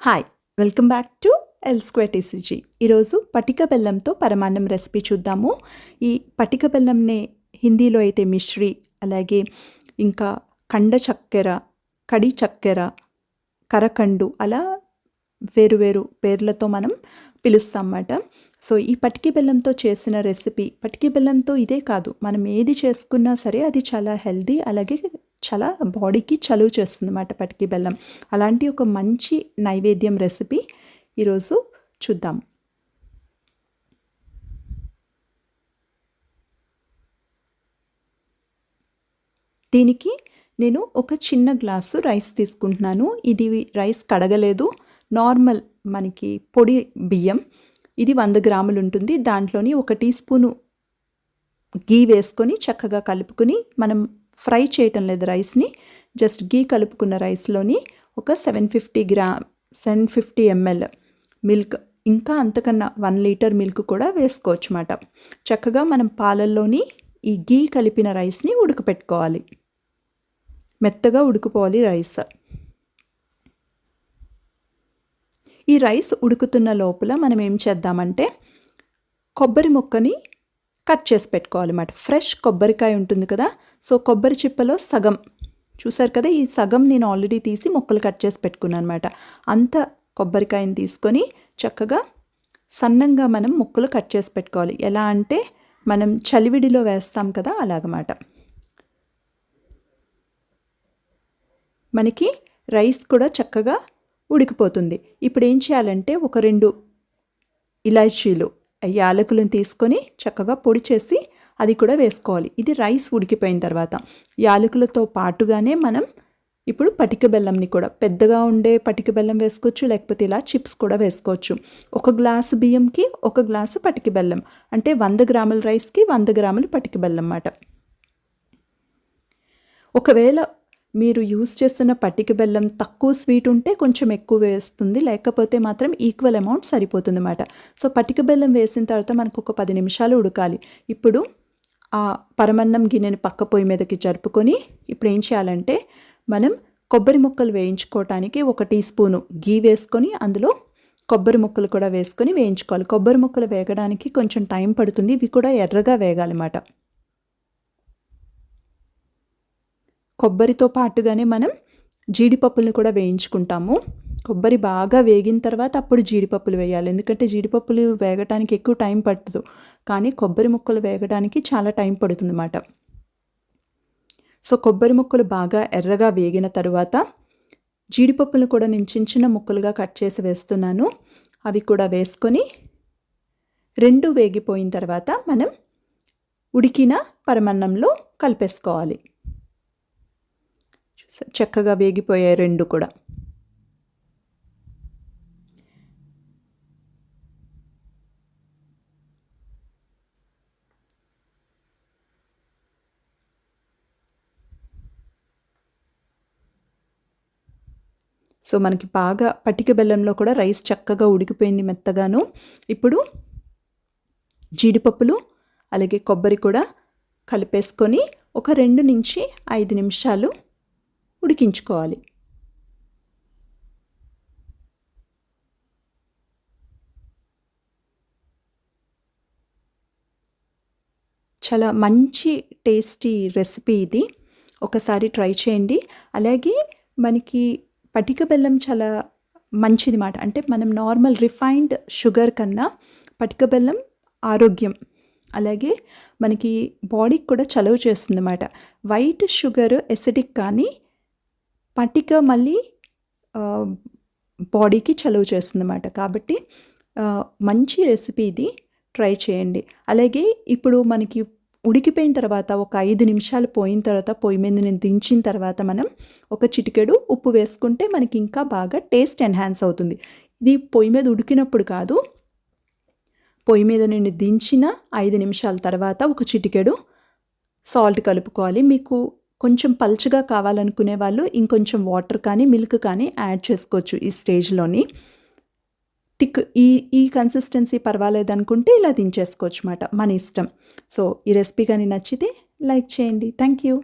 Hi welcome back to L square TCG ఈరోజు పటిక బెల్లంతో పరమాన్నం రెసిపీ చూద్దాము. ఈ పటిక బెల్లంనే హిందీలో అయితే మిశ్రీ అలాగే ఇంకా కండ చక్కెర కడి చక్కెర కరకండు అలా వేరు వేరు పేర్లతో మనం పిలుస్తాం అన్నమాట సో ఈ పటికి బెల్లంతో చేసిన రెసిపీ పటికి బెల్లంతో ఇదే కాదు. మనం ఏది చేసుకున్నా సరే అది చాలా హెల్దీ అలాగే చాలా బాడీకి చలువ చేస్తుంది అన్నమాట పటికి బెల్లం. అలాంటి ఒక మంచి నైవేద్యం రెసిపీ ఈరోజు చూద్దాం. దీనికి నేను ఒక చిన్న గ్లాసు రైస్ తీసుకుంటున్నాను. ఇది రైస్ కడగలేదు. నార్మల్ మనకి పొడి బియ్యం. ఇది వంద గ్రాములు ఉంటుంది. దాంట్లోని ఒక టీ స్పూను గీ వేసుకొని చక్కగా కలుపుకొని మనం ఫ్రై చేయటం లేదు రైస్ని. జస్ట్ గీ కలుపుకున్న రైస్లోని ఒక seven fifty gram seven fifty ML milk ఇంకా అంతకన్నా వన్ లీటర్ మిల్క్ కూడా వేసుకోవచ్చు అన్నమాట చక్కగా మనం పాలల్లోని ఈ గీ కలిపిన రైస్ని ఉడకపెట్టుకోవాలి. మెత్తగా ఉడికిపోవాలి రైస్. ఈ రైస్ ఉడుకుతున్న లోపల మనం ఏం చేద్దామంటే కొబ్బరి ముక్కని కట్ చేసి పెట్టుకోవాలన్నమాట. ఫ్రెష్ కొబ్బరికాయ ఉంటుంది కదా సో కొబ్బరి చిప్పలో సగం. చూసారు కదా ఈ సగం నేను ఆల్రెడీ తీసి ముక్కలు కట్ చేసి పెట్టుకున్నాను అనమాట అంత కొబ్బరికాయని తీసుకొని చక్కగా సన్నంగా మనం ముక్కలు కట్ చేసి పెట్టుకోవాలి. ఎలా అంటే మనం చలివిడిలో వేస్తాం కదా అలాగమాట మనకి రైస్ కూడా చక్కగా ఉడికిపోతుంది. ఇప్పుడు ఏం చేయాలంటే ఒక రెండు ఇలాచీలు యాలకులను తీసుకొని చక్కగా పొడి చేసి అది కూడా వేసుకోవాలి. ఇది రైస్ ఉడికిపోయిన తర్వాత. యాలకులతో పాటుగానే మనం ఇప్పుడు పటిక బెల్లంని కూడా పెద్దగా ఉండే పటిక బెల్లం వేసుకోవచ్చు లేకపోతే ఇలా చిప్స్ కూడా వేసుకోవచ్చు. ఒక గ్లాసు బియ్యంకి ఒక గ్లాసు పటిక బెల్లం. అంటే వంద గ్రాముల రైస్కి వంద గ్రాములు పటిక బెల్లం అన్నమాట. ఒకవేళ మీరు యూస్ చేస్తున్న పట్టిక బెల్లం తక్కువ స్వీట్ ఉంటే కొంచెం ఎక్కువ వేస్తుంది. లేకపోతే మాత్రం ఈక్వల్ అమౌంట్ సరిపోతుంది అన్నమాట సో పట్టిక బెల్లం వేసిన తర్వాత మనకు ఒక పది నిమిషాలు ఉడకాలి. ఇప్పుడు ఆ పరమన్నం గిన్నెని పక్క పొయ్యి మీదకి జరుపుకొని ఇప్పుడు ఏం చేయాలంటే మనం కొబ్బరి ముక్కలు వేయించుకోవటానికి ఒక టీ స్పూను గీ వేసుకొని అందులో కొబ్బరి ముక్కలు కూడా వేసుకొని వేయించుకోవాలి. కొబ్బరి ముక్కలు వేగడానికి కొంచెం టైం పడుతుంది. ఇవి కూడా ఎర్రగా వేగాలన్నమాట. కొబ్బరితో పాటుగానే మనం జీడిపప్పులను కూడా వేయించుకుంటాము. కొబ్బరి బాగా వేగిన తర్వాత అప్పుడు జీడిపప్పులు వేయాలి. ఎందుకంటే జీడిపప్పులు వేగటానికి ఎక్కువ టైం పట్టదు. కానీ కొబ్బరి ముక్కలు వేగడానికి చాలా టైం పడుతుంది అన్నమాట సో కొబ్బరి ముక్కలు బాగా ఎర్రగా వేగిన తర్వాత జీడిపప్పులు కూడా నేను చిన్న చిన్న ముక్కలుగా కట్ చేసి వేస్తున్నాను. అవి కూడా వేసుకొని రెండు వేగిపోయిన తర్వాత మనం ఉడికిన పరమన్నంలో కలిపేసుకోవాలి. చక్కగా వేగిపోయాయి రెండు కూడా. సో మనకి బాగా పటిక బెల్లంలో కూడా రైస్ చక్కగా ఉడికిపోయింది మెత్తగాను. ఇప్పుడు జీడిపప్పులు అలాగే కొబ్బరి కూడా కలిపేసుకొని ఒక రెండు నుంచి ఐదు నిమిషాలు ఉడికించుకోవాలి. చాలా మంచి టేస్టీ రెసిపీ ఇది. ఒకసారి ట్రై చేయండి. అలాగే మనకి పటిక బెల్లం చాలా మంచిది మాట అంటే మనం నార్మల్ రిఫైన్డ్ షుగర్ కన్నా పటిక బెల్లం ఆరోగ్యం. అలాగే మనకి బాడీకి కూడా చలవ చేస్తుంది అన్నమాట వైట్ షుగర్ ఎసిడిక్ కానీ పటిక మళ్ళీ బాడీకి చలువ చేస్తుంది అన్నమాట కాబట్టి మంచి రెసిపీ ఇది. ట్రై చేయండి. అలాగే ఇప్పుడు మనకి ఉడికిపోయిన తర్వాత ఒక ఐదు నిమిషాలు పోయిన తర్వాత పొయ్యి మీద నేను దించిన తర్వాత మనం ఒక చిటికెడు ఉప్పు వేసుకుంటే మనకి ఇంకా బాగా టేస్ట్ ఎన్హాన్స్ అవుతుంది. ఇది పొయ్యి మీద ఉడికినప్పుడు కాదు. పొయ్యి మీద నేను దించిన ఐదు నిమిషాల తర్వాత ఒక చిటికెడు సాల్ట్ కలుపుకోవాలి. మీకు కొంచెం పల్చగా కావాలనుకునే వాళ్ళు ఇంకొంచెం వాటర్ కానీ మిల్క్ కానీ యాడ్ చేసుకోవచ్చు ఈ స్టేజ్లోని. థిక్ ఈ ఈ కన్సిస్టెన్సీ పర్వాలేదు అనుకుంటే ఇలా దించేసుకోవచ్చు అన్నమాట మన ఇష్టం. సో ఈ రెసిపీ కానీ నచ్చితే లైక్ చేయండి. Thank you.